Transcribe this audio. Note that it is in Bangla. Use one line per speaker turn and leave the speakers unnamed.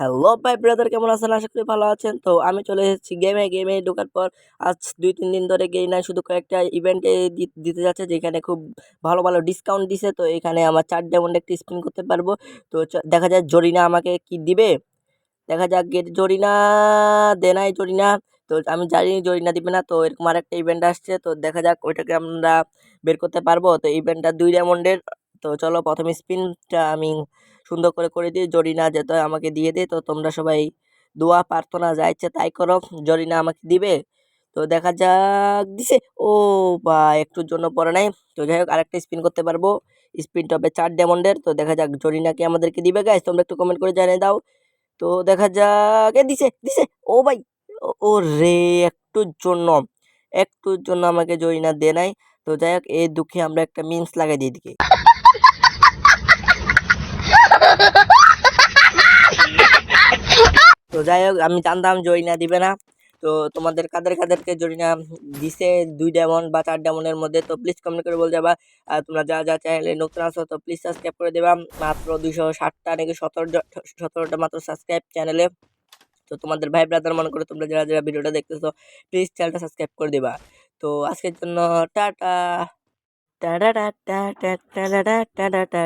হ্যালো ভাই ব্রাদার কেমন আছেন? আশা করি ভালো আছেন। তো আমি চলে এসেছি গেমে গেমে ঢোকার পর আজ দুই, তিন দিন ধরে গেই না শুধু কয়েকটা ইভেন্টে দিতে যাচ্ছে, যেখানে খুব ভালো ভালো ডিসকাউন্ট দিছে। তো এখানে আমার চার ডায়মন্ড একটি স্পিন করতে পারব। তো দেখা যায় জরিনা আমাকে কি দিবে। দেখা যাক গেট জরিনা দেনাই জরিনা। তো আমি জানি জরিনা দিবে না। তো এরকম আরেকটা ইভেন্ট আসছে। তো দেখা যাক, ওইটাকে আমরা বের করতে পারব। তো ইভেন্টটা দুই ডায়মন্ডের তো চলো, প্রথম স্পিনটা আমি সুন্দর করে করে দিই জরিনা যেতে হয় আমাকে দিয়ে দে তো তোমরা সবাই দোয়া, প্রার্থনা যা ইচ্ছে তাই করো। জরিনা আমাকে দিবে, তো দেখা যাক দিছে। ও বা, একটুর জন্য পরে নাই। তো যাই হোক, আরেকটা স্পিন করতে পারব। স্পিনটা হবে চার ডায়মন্ডের তো দেখা যাক জরিনা কি আমাদেরকে দিবে গাইস তোমরা একটু কমেন্ট করে জানিয়ে দাও। তো দেখা যাক, এ দিছে দিছে। ও ভাই, ও- রে, একটুর জন্য একটুর জন্য আমাকে জরিনা দে নাই। তো যাই হোক, এই দুঃখে আমরা একটা মিমস লাগাই দিই এদিকে। তো যাই হোক, আমি জানতাম জরিনা দিবে না। তো তোমাদের কাদের কাদেরকে জরিনা দিছে দুই ডায়মন্ড বা চার ডায়মন্ডের মধ্যে, তো প্লিজ কমেন্ট করে বলে যাবা। আর তোমরা যা যা চ্যানেলে নতুন আসো তো প্লিজ সাবস্ক্রাইব করে দেবা। মাত্র দুইশো ষাটটা নাকি সতেরো সতেরোটা মাত্র সাবস্ক্রাইব চ্যানেলে তো তোমাদের ভাই ব্রাদার মনে করে তোমরা যারা যারা ভিডিওটা দেখতেছো প্লিজ চ্যানেলটা সাবস্ক্রাইব করে দিবা। তো আজকের জন্য tata. Tata tata tata tata tata